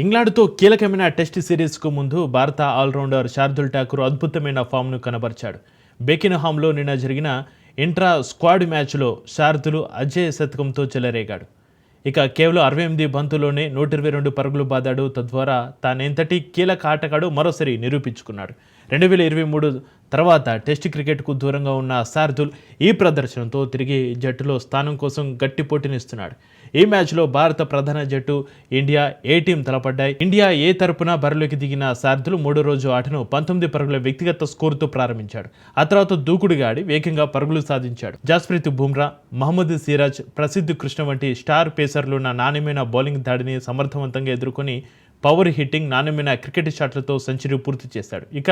ఇంగ్లాండ్తో కీలకమైన టెస్ట్ సిరీస్కు ముందు భారత ఆల్రౌండర్ శార్దుల్ ఠాకూర్ అద్భుతమైన ఫామ్ను కనబరిచాడు. బెకిన్హామ్లో నిన్న జరిగిన ఇంట్రా స్క్వాడ్ మ్యాచ్లో శార్దులు అజయ్ శతకంతో చెలరేగాడు. ఇక కేవలం అరవై ఎనిమిది బంతుల్లోనే నూట ఇరవై రెండు పరుగులు బాదాడు. తద్వారా తానెంతటి కీలక ఆటగాడు మరోసారి నిరూపించుకున్నాడు. రెండు వేల ఇరవై మూడు తర్వాత టెస్ట్ క్రికెట్కు దూరంగా ఉన్న శార్దుల్ ఈ ప్రదర్శనతో తిరిగి జట్టులో స్థానం కోసం గట్టి పోటీనిస్తున్నాడు ఈ మ్యాచ్లో భారత ప్రధాన జట్టు ఇండియా ఏ టీం తలపడ్డాయి? ఇండియా ఏ తరపున బరిలోకి దిగిన సార్థులు మూడో రోజు ఆటను పంతొమ్మిది పరుగుల వ్యక్తిగత స్కోరుతో ప్రారంభించాడు. ఆ తర్వాత దూకుడుగా ఆడి వేగంగా పరుగులు సాధించాడు. జస్ప్రీత్ బుమ్రా మహమ్మద్ సిరాజ్ ప్రసిద్ధ్ కృష్ణ వంటి స్టార్ పేసర్లు ఉన్న నాణ్యమైన బౌలింగ్ దాడిని సమర్థవంతంగా ఎదుర్కొని పవర్ హిట్టింగ్ నాణ్యమైన క్రికెట్ షాట్లతో సెంచరీ పూర్తి చేశాడు. ఇక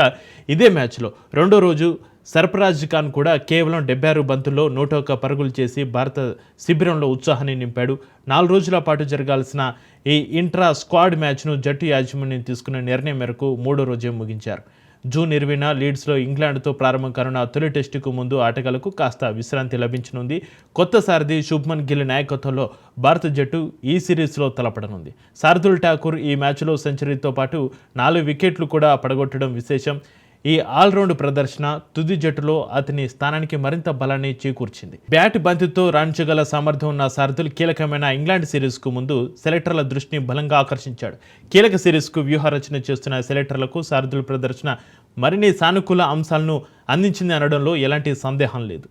ఇదే మ్యాచ్లో రెండో రోజు సర్ఫరాజ్ ఖాన్ కూడా కేవలం డెబ్బై ఆరు బంతుల్లో నూట ఒక్క పరుగులు చేసి భారత శిబిరంలో ఉత్సాహాన్ని నింపాడు. నాలుగు రోజుల పాటు జరగాల్సిన ఈ ఇంట్రా స్క్వాడ్ మ్యాచ్ను జట్టు యాజమాన్యం తీసుకున్న నిర్ణయం మేరకు మూడో రోజే ముగించారు. జూన్ ఇరవైన లీడ్స్లో ఇంగ్లాండ్తో ప్రారంభం కానున్న తొలి టెస్టుకు ముందు ఆటగాళ్ళకు కాస్త విశ్రాంతి లభించనుంది. కొత్త సారథి శుభ్మన్ గిల్ నాయకత్వంలో భారత జట్టు ఈ సిరీస్లో తలపడనుంది. శార్దుల్ ఠాకూర్ ఈ మ్యాచ్లో సెంచరీతో పాటు నాలుగు వికెట్లు కూడా పడగొట్టడం విశేషం. ఈ ఆల్రౌండ్ ప్రదర్శన తుది జట్టులో అతని స్థానానికి మరింత బలాన్ని చేకూర్చింది. బ్యాట్ బంతితో రాణించగల సామర్థ్యం ఉన్న సారథులు కీలకమైన ఇంగ్లాండ్ సిరీస్కు ముందు సెలెక్టర్ల దృష్టిని బలంగా ఆకర్షించాడు. కీలక సిరీస్కు వ్యూహరచన చేస్తున్న సెలెక్టర్లకు సారథుల ప్రదర్శన మరిన్ని సానుకూల అంశాలను అందించింది అనడంలో ఎలాంటి సందేహం లేదు.